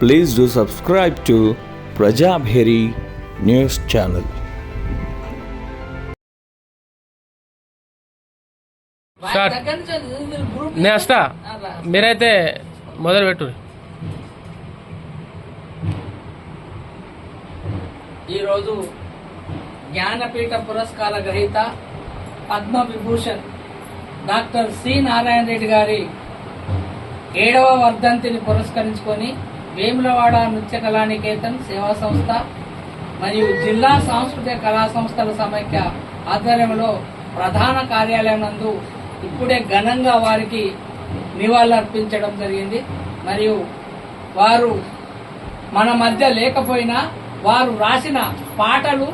Please do subscribe to Prajabheri News Channel. Start నేను వస్తా మీరైతే మొదలు పెట్టు ఈరోజు జ్ఞానపీఠ పురస్కార గ్రహీత పద్మ విభూషణ్ డాక్టర్ సి నారాయణ రెడ్డి గారి ఏడవ వర్ధంతిని పురస్కరించుకొని వేములవాడ నృత్య కళానికేతన్ సేవా సంస్థ మరియు జిల్లా సాంస్కృతిక కళా సంస్థల సమైక్య ఆధ్వర్యంలో ప్రధాన కార్యాలయం నందు ఇప్పుడే ఘనంగా వారికి నివాళులర్పించడం జరిగింది. మరియు వారు మన మధ్య లేకపోయినా వారు రాసిన పాటలు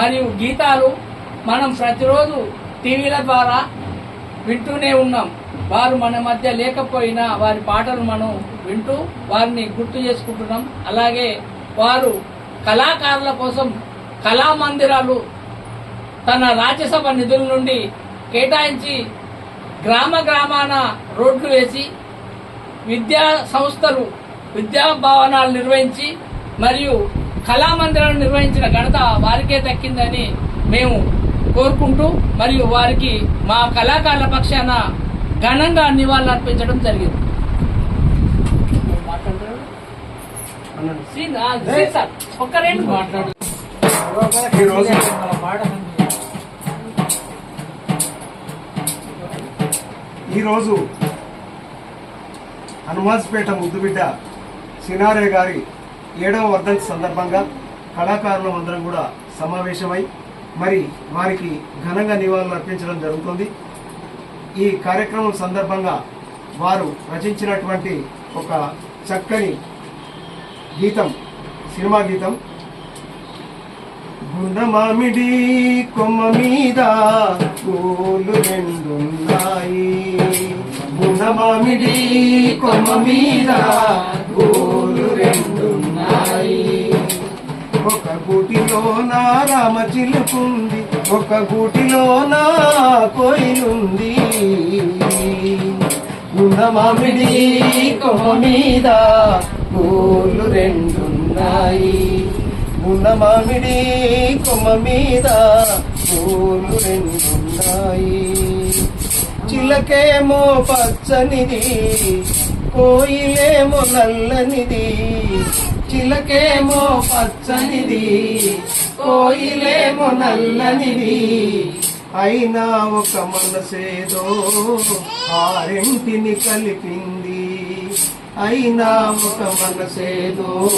మరియు గీతాలు మనం ప్రతిరోజు టీవీల ద్వారా వింటూనే ఉన్నాం. వారు మన మధ్య లేకపోయినా వారి పాటలు మనం వింటూ వారిని గుర్తు చేసుకుంటున్నాం. అలాగే వారు కళాకారుల కోసం కళామందిరాలు తన రాజ్యసభ నిధుల నుండి కేటాయించి గ్రామ గ్రామాన రోడ్లు వేసి విద్యా సంస్థలు విద్యా భవనాలు నిర్వహించి మరియు కళామందిరాలు నిర్వహించిన ఘనత వారికే దక్కిందని మేము కోరుకుంటూ మరియు వారికి మా కళాకారుల పక్షాన ఘనంగా నివాళులు అర్పించడం జరిగింది ఒక్క రెండు ఈరోజు ఈరోజు హనుమాన్స్పేట ముద్దుబిడ్డ సినారే గారి ఏడవ వర్ధంతి సందర్భంగా కళాకారులం అందరం కూడా సమావేశమై మరి వారికి ఘనంగా నివాళులు అర్పించడం జరుగుతుంది. ఈ కార్యక్రమం సందర్భంగా వారు రచించినటువంటి ఒక చక్కని గీతం సినిమా గీతం. గుణమామిడి కొమ్మ మీద పూలు రెండున్నాయి. గుణమామిడి కొమ్మ మీద పూలు రెండున్నాయి. ఒక గుటిలో నా రామ చిలుకుంది. ఒక గూటిలో నా కోయిలుంది గుణ మామిడి కొమ్మ మీద పూలు రెండున్నాయి. ఉన్న మామిడి కొమ్మ మీద పూలు రెండున్నాయి. చిలకేమో పచ్చనిది కోయిలేమో నల్లనిది. చిలకేమో పచ్చనిది కోయిలేమో నల్లనిది. అయినా ఒక మనసేదో ఆరింటిని కలిపింది. అయినా ఒక మనసేదో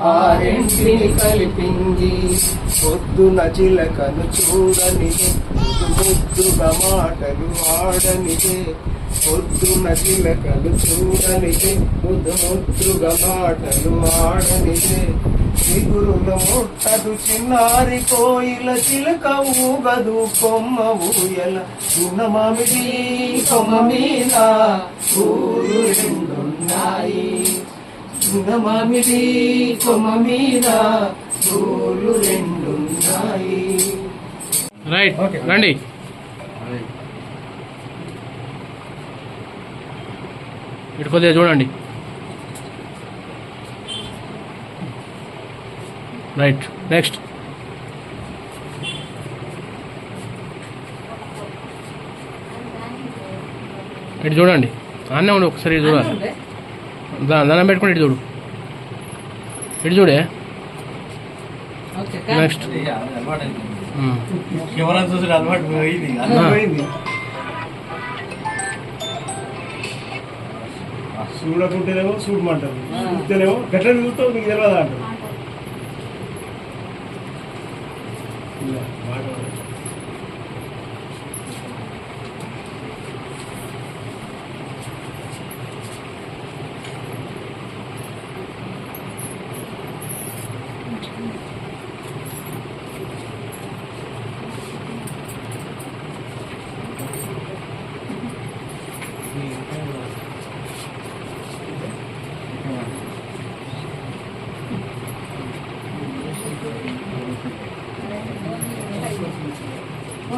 ఆరింటిని కలిపింది. పొద్దున చిలకను చూడనిదే. ముద్దుగా మాటలు ఆడనిదే పొద్దున చిలకలు చూడనిదే ముద్దు ముద్దుగా మాటలు ఆడనిదే చిగురుల ముట్టదు చిన్నారి కోయిల చిలక ఊగదు కొమ్మ ఊయల చిన్న మామిడి కొమ్మ మీద పూలు రెండున్నాయి చిన్న మామిడి కొమ్మ మీద ఊరు రెండున్నాయి రైట్ రండి. ఇటు కొద్దిగా చూడండి. Right next. ఇటు చూడండి. అన్నే ఉండి ఒకసారి ఇటు చూడాలి. దా- దండం పెట్టుకుని ఇటు చూడు. ఇటు చూడే. Okay next. కెమెరా చూసి అలవాటు పోయింది ఆ. పోయింది. చూడకుంటేనేమో చూడమంటారు చూస్తేనేమో గట్ల చూస్తావు నీకు తెలియదా అంటారు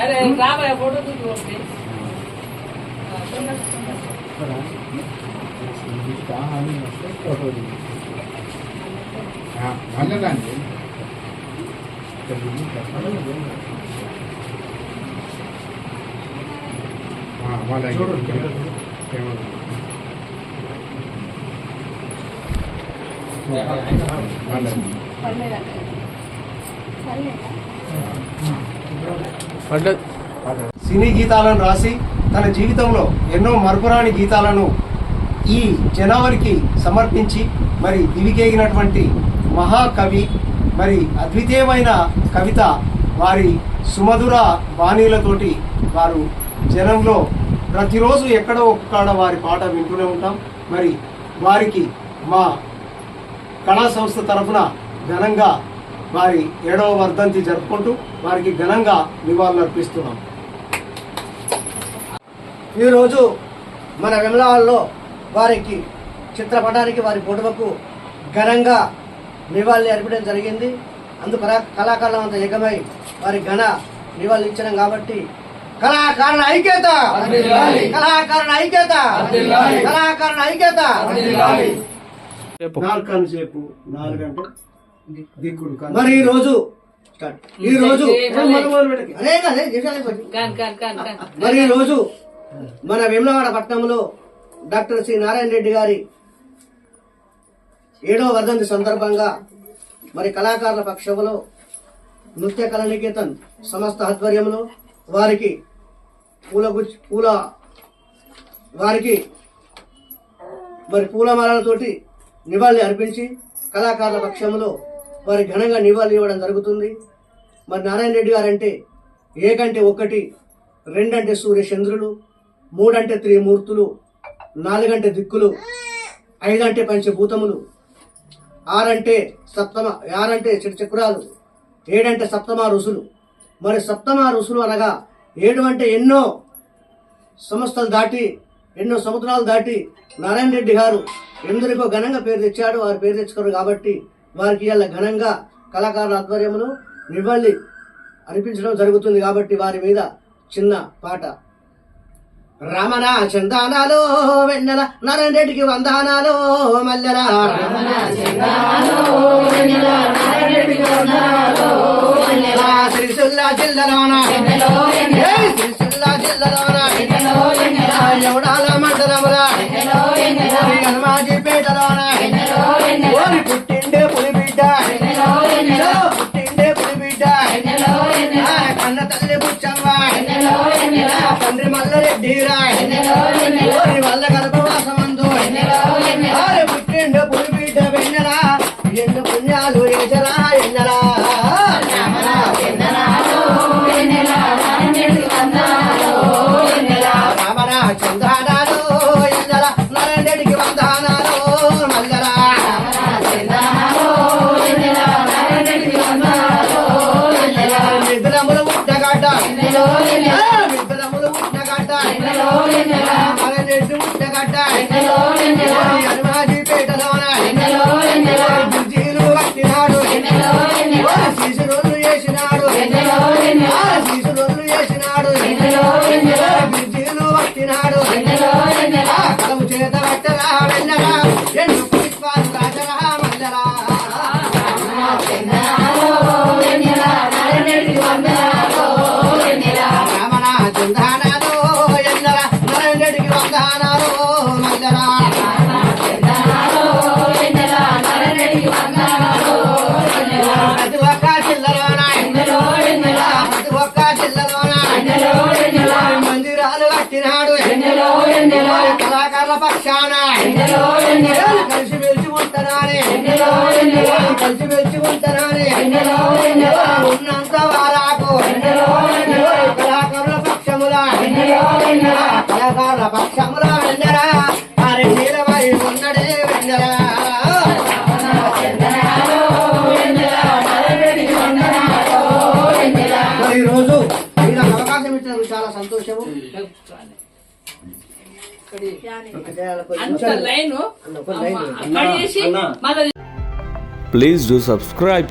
అరే రాబోయే ఫోటో చూసి పడ్డది సినీ గీతాలను రాసి తన జీవితంలో ఎన్నో మరపురాని గీతాలను ఈ జనవరికి సమర్పించి మరి దివికేగినటువంటి మహాకవి మరి అద్వితీయమైన కవిత వారి సుమధుర బాణీలతోటి వారు జనంలో ప్రతిరోజు ఎక్కడో ఒక్కడ వారి పాట వింటూనే ఉంటాం. మరి వారికి మా కళా సంస్థ తరఫున ఘనంగా వారి ఏడవ వర్ధంతి జరుపుకుంటూ వారికి ఘనంగా నివాళులు అర్పిస్తున్నాం. ఈరోజు మన విమలాల్లో వారికి చిత్రపటానికి వారి ఫోటోకు ఘనంగా నివాళి అర్పడం జరిగింది. అందుకు కళాకారులం అంతా ఏకమై వారి ఘన నివాళి ఇచ్చడం కాబట్టి కళాకారుల ఐక్యత. కళాకారుల ఐక్యత. కళాకారుల ఐక్యత. నాలుగు. సేపు దిక్కుడు. మరి ఈ రోజు స్టార్ట్. ఈ రోజు మరి ఈ రోజు మన వేములవాడ పట్టణంలో డాక్టర్ సి నారాయణ రెడ్డి గారి ఏడవ వర్ధంతి సందర్భంగా మరి కళాకారుల పక్షంలో నృత్య కళానికేతన్ సంస్థ ఆధ్వర్యంలో వారికి పూల గుచ్చి పూల వారికి మరి పూలమాలలతోటి నివాళి అర్పించి కళాకారుల పక్షంలో వారి ఘనంగా నివాళి ఇవ్వడం జరుగుతుంది. మరి నారాయణ రెడ్డి గారంటే ఏకంటే ఒకటి రెండంటే సూర్య చంద్రులు మూడంటే త్రిమూర్తులు నాలుగంటే దిక్కులు ఐదంటే పంచభూతములు ఆరంటే సప్తమ ఆరంటే చక్రాలు ఏడంటే సప్తమ ఋషులు మరి సప్తమ ఋషులు అనగా ఏడు అంటే ఎన్నో సంస్థలు దాటి ఎన్నో సముద్రాలు దాటి నారాయణ రెడ్డి గారు ఎందరికో ఘనంగా పేరు తెచ్చాడు వారు పేరు తెచ్చుకోరు కాబట్టి వారికి ఇలా ఘనంగా కళాకారుల ఆధ్వర్యంలో నివాళి అనిపించడం జరుగుతుంది కాబట్టి వారి మీద చిన్న పాట. రమణ చందానాలో వెన్నెల నారాయణ రెడ్డికి వందానాలో మల్లెల. రమణ శ్రీశుల్లా జిల్లలోన ఏయ్ శ్రీశుల్లా జిల్లలోన ఎవడాల మండలముల హనుమాజీపేటలోన ఓరి పుట్టిండే పులి బిడ్డ పుట్టిండే పులి బిడ్డ ఆ కన్న తల్లి బుచ్చమ్మ. ఆ తండ్రి మల్లరెడ్డిరా. ఓరి కలము చేత పట్టరా వెళ్ళరా ఎన్ను కలిసి ఉంటారానే కలిసి ఉంటారానే ఉన్నంత వారాకు కళాకారుల పక్షముల కళాకారుల పక్షముల అంత లైన్ కడిగేసి మళ్ళీ Please do subscribe